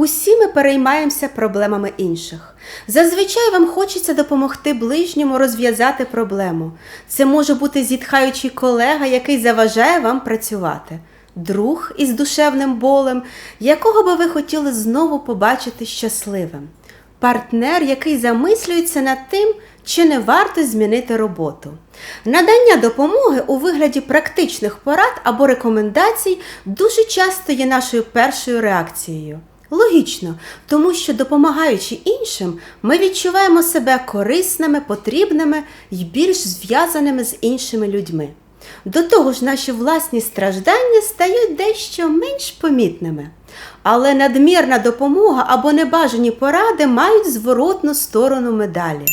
Усі ми переймаємося проблемами інших. Зазвичай вам хочеться допомогти ближньому розв'язати проблему. Це може бути зітхаючий колега, який заважає вам працювати, друг із душевним болем, якого би ви хотіли знову побачити щасливим, партнер, який замислюється над тим, чи не варто змінити роботу. Надання допомоги у вигляді практичних порад або рекомендацій дуже часто є нашою першою реакцією. Логічно, тому що допомагаючи іншим, ми відчуваємо себе корисними, потрібними і більш зв'язаними з іншими людьми. До того ж, наші власні страждання стають дещо менш помітними. Але надмірна допомога або небажані поради мають зворотну сторону медалі.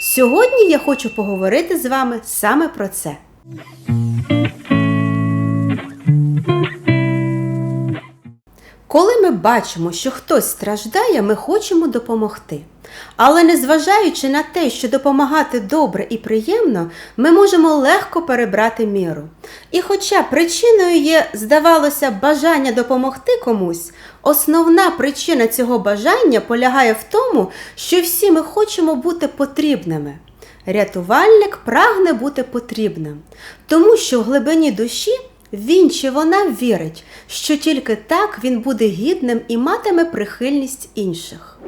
Сьогодні я хочу поговорити з вами саме про це. Коли ми бачимо, що хтось страждає, ми хочемо допомогти. Але незважаючи на те, що допомагати добре і приємно, ми можемо легко перебрати міру. І хоча причиною є, здавалося, бажання допомогти комусь, основна причина цього бажання полягає в тому, що всі ми хочемо бути потрібними. Рятувальник прагне бути потрібним, тому що в глибині душі він чи вона вірить, що тільки так він буде гідним і матиме прихильність інших.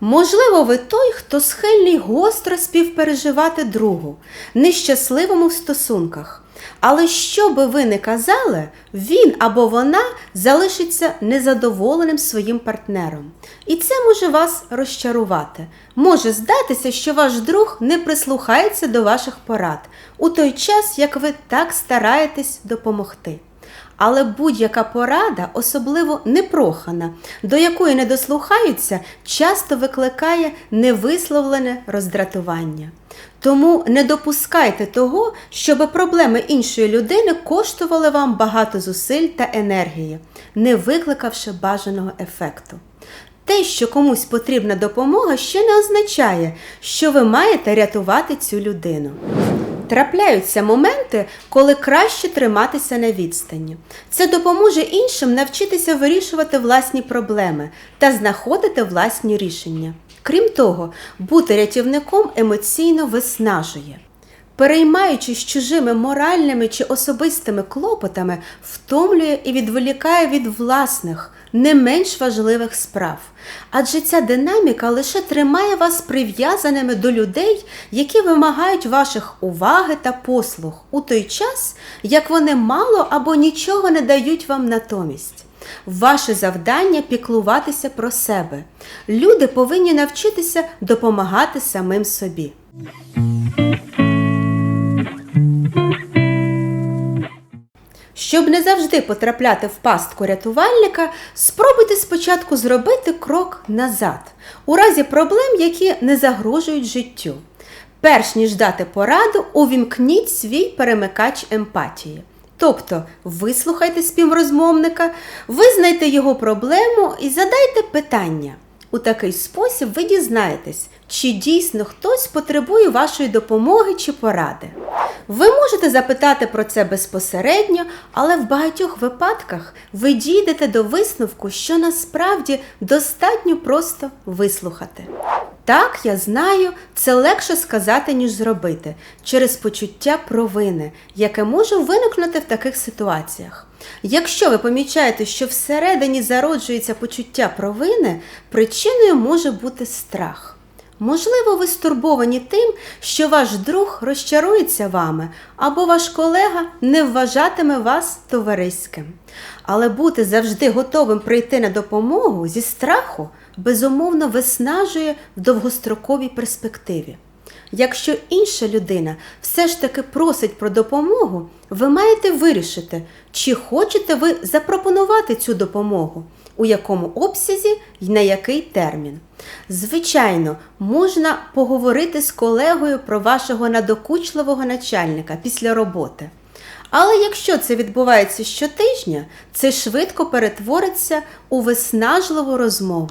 Можливо, ви той, хто схильний гостро співпереживати другу, нещасливому в стосунках. Але що би ви не казали, він або вона залишиться незадоволеним своїм партнером. І це може вас розчарувати. Може здатися, що ваш друг не прислухається до ваших порад у той час, як ви так стараєтесь допомогти. Але будь-яка порада, особливо непрохана, до якої не дослухаються, часто викликає невисловлене роздратування. Тому не допускайте того, щоб проблеми іншої людини коштували вам багато зусиль та енергії, не викликавши бажаного ефекту. Те, що комусь потрібна допомога, ще не означає, що ви маєте рятувати цю людину. Трапляються моменти, коли краще триматися на відстані. Це допоможе іншим навчитися вирішувати власні проблеми та знаходити власні рішення. Крім того, бути рятівником емоційно виснажує. Переймаючись чужими моральними чи особистими клопотами, втомлює і відволікає від власних, не менш важливих справ. Адже ця динаміка лише тримає вас прив'язаними до людей, які вимагають ваших уваги та послуг у той час, як вони мало або нічого не дають вам натомість. Ваше завдання піклуватися про себе. Люди повинні навчитися допомагати самим собі. Щоб не завжди потрапляти в пастку рятувальника, спробуйте спочатку зробити крок назад, у разі проблем, які не загрожують життю. Перш ніж дати пораду, увімкніть свій перемикач емпатії. Тобто вислухайте співрозмовника, визнайте його проблему і задайте питання. У такий спосіб ви дізнаєтесь, чи дійсно хтось потребує вашої допомоги чи поради. Ви можете запитати про це безпосередньо, але в багатьох випадках ви дійдете до висновку, що насправді достатньо просто вислухати. Так, я знаю, це легше сказати, ніж зробити, через почуття провини, яке може виникнути в таких ситуаціях. Якщо ви помічаєте, що всередині зароджується почуття провини, причиною може бути страх. Можливо, ви стурбовані тим, що ваш друг розчарується вами, або ваш колега не вважатиме вас товариським. Але бути завжди готовим прийти на допомогу зі страху безумовно виснажує в довгостроковій перспективі. Якщо інша людина все ж таки просить про допомогу, ви маєте вирішити, чи хочете ви запропонувати цю допомогу, у якому обсязі і на який термін. Звичайно, можна поговорити з колегою про вашого надокучливого начальника після роботи. Але якщо це відбувається щотижня, це швидко перетвориться у виснажливу розмову.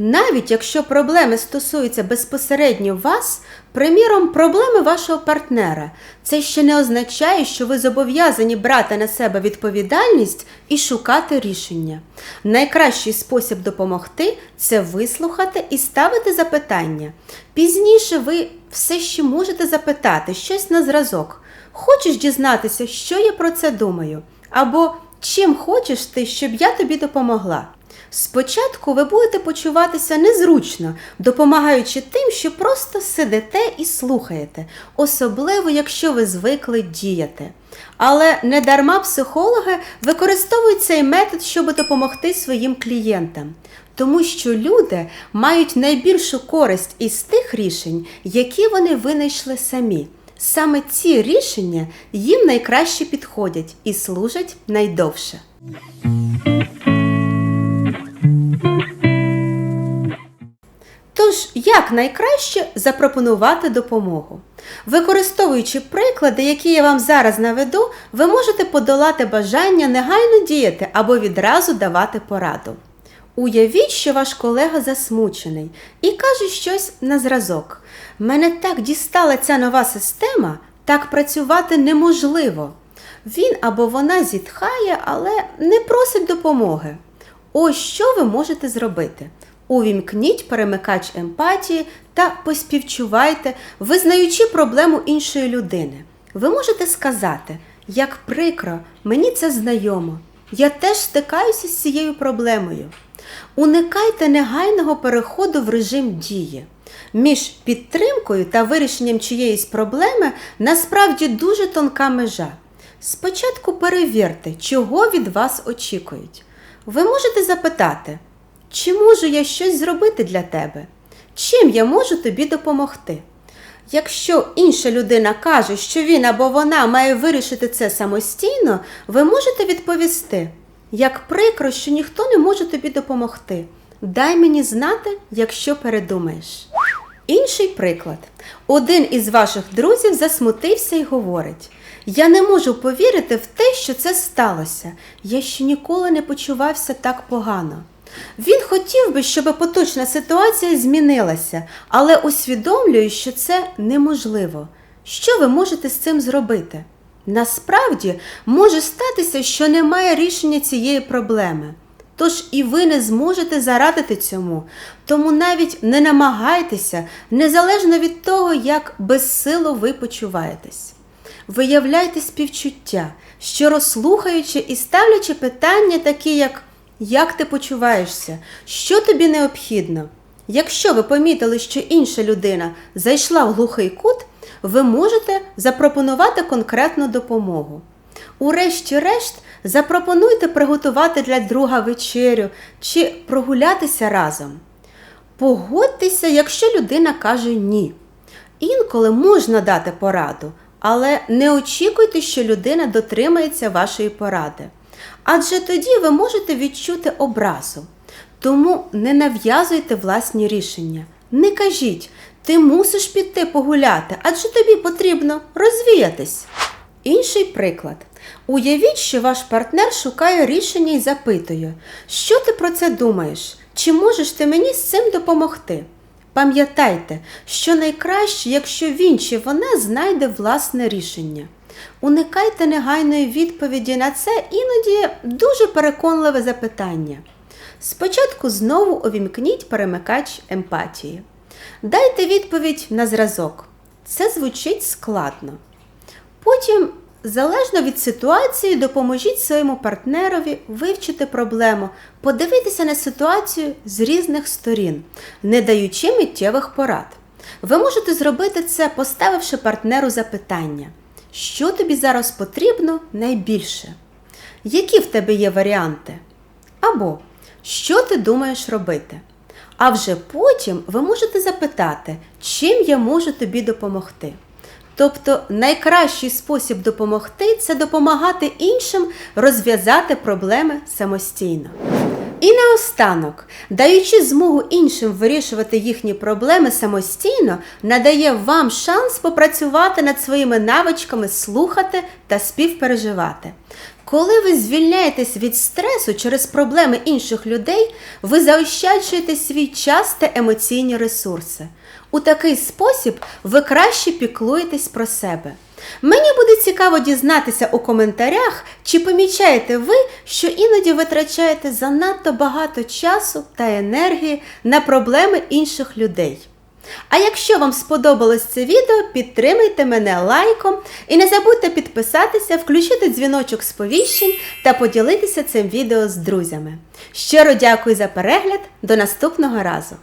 Навіть якщо проблеми стосуються безпосередньо вас, приміром, проблеми вашого партнера, це ще не означає, що ви зобов'язані брати на себе відповідальність і шукати рішення. Найкращий спосіб допомогти це вислухати і ставити запитання. Пізніше ви все ще можете запитати щось на зразок. Хочеш дізнатися, що я про це думаю? Або чим хочеш ти, щоб я тобі допомогла? Спочатку ви будете почуватися незручно, допомагаючи тим, що просто сидите і слухаєте, особливо якщо ви звикли діяти. Але не дарма психологи використовують цей метод, щоб допомогти своїм клієнтам, тому що люди мають найбільшу користь із тих рішень, які вони винайшли самі. Саме ці рішення їм найкраще підходять і служать найдовше. Тож, як найкраще запропонувати допомогу? Використовуючи приклади, які я вам зараз наведу, ви можете подолати бажання негайно діяти або відразу давати пораду. Уявіть, що ваш колега засмучений і каже щось на зразок. Мене так дістала ця нова система, так працювати неможливо. Він або вона зітхає, але не просить допомоги. Ось що ви можете зробити. Увімкніть перемикач емпатії та поспівчувайте, визнаючи проблему іншої людини. Ви можете сказати, як прикро, мені це знайомо. Я теж стикаюся з цією проблемою. Уникайте негайного переходу в режим дії. Між підтримкою та вирішенням чиєїсь проблеми насправді дуже тонка межа. Спочатку перевірте, чого від вас очікують. Ви можете запитати, чи можу я щось зробити для тебе? Чим я можу тобі допомогти? Якщо інша людина каже, що він або вона має вирішити це самостійно, ви можете відповісти, як прикро, що ніхто не може тобі допомогти. Дай мені знати, якщо передумаєш. Інший приклад. Один із ваших друзів засмутився і говорить: Я не можу повірити в те, що це сталося. Я ще ніколи не почувався так погано. Він хотів би, щоб поточна ситуація змінилася, але усвідомлює, що це неможливо. Що ви можете з цим зробити? Насправді може статися, що немає рішення цієї проблеми. Тож і ви не зможете зарадити цьому, тому навіть не намагайтеся, незалежно від того, як безсило ви почуваєтесь. Виявляйте співчуття, щиро слухаючи і ставлячи питання, такі як як ти почуваєшся, що тобі необхідно. Якщо ви помітили, що інша людина зайшла в глухий кут, ви можете запропонувати конкретну допомогу. Урешті-решт, запропонуйте приготувати для друга вечерю чи прогулятися разом. Погодьтеся, якщо людина каже ні. Інколи можна дати пораду, але не очікуйте, що людина дотримається вашої поради. Адже тоді ви можете відчути образу. Тому не нав'язуйте власні рішення. Не кажіть, ти мусиш піти погуляти, адже тобі потрібно розвіятись. Інший приклад. Уявіть, що ваш партнер шукає рішення і запитує, що ти про це думаєш? Чи можеш ти мені з цим допомогти? Пам'ятайте, що найкраще, якщо він чи вона знайде власне рішення. Уникайте негайної відповіді на це іноді дуже переконливе запитання. Спочатку знову увімкніть перемикач емпатії. Дайте відповідь на зразок. Це звучить складно. Потім, залежно від ситуації, допоможіть своєму партнерові вивчити проблему, подивитися на ситуацію з різних сторін, не даючи миттєвих порад. Ви можете зробити це, поставивши партнеру запитання, що тобі зараз потрібно найбільше? Які в тебе є варіанти? Або що ти думаєш робити? А вже потім ви можете запитати, чим я можу тобі допомогти. Тобто найкращий спосіб допомогти це допомагати іншим розв'язати проблеми самостійно. І наостанок, даючи змогу іншим вирішувати їхні проблеми самостійно, надає вам шанс попрацювати над своїми навичками слухати та співпереживати. Коли ви звільняєтесь від стресу через проблеми інших людей, ви заощаджуєте свій час та емоційні ресурси. У такий спосіб ви краще піклуєтесь про себе. Мені буде цікаво дізнатися у коментарях, чи помічаєте ви, що іноді витрачаєте занадто багато часу та енергії на проблеми інших людей. А якщо вам сподобалось це відео, підтримайте мене лайком і не забудьте підписатися, включити дзвіночок сповіщень та поділитися цим відео з друзями. Щиро дякую за перегляд, до наступного разу!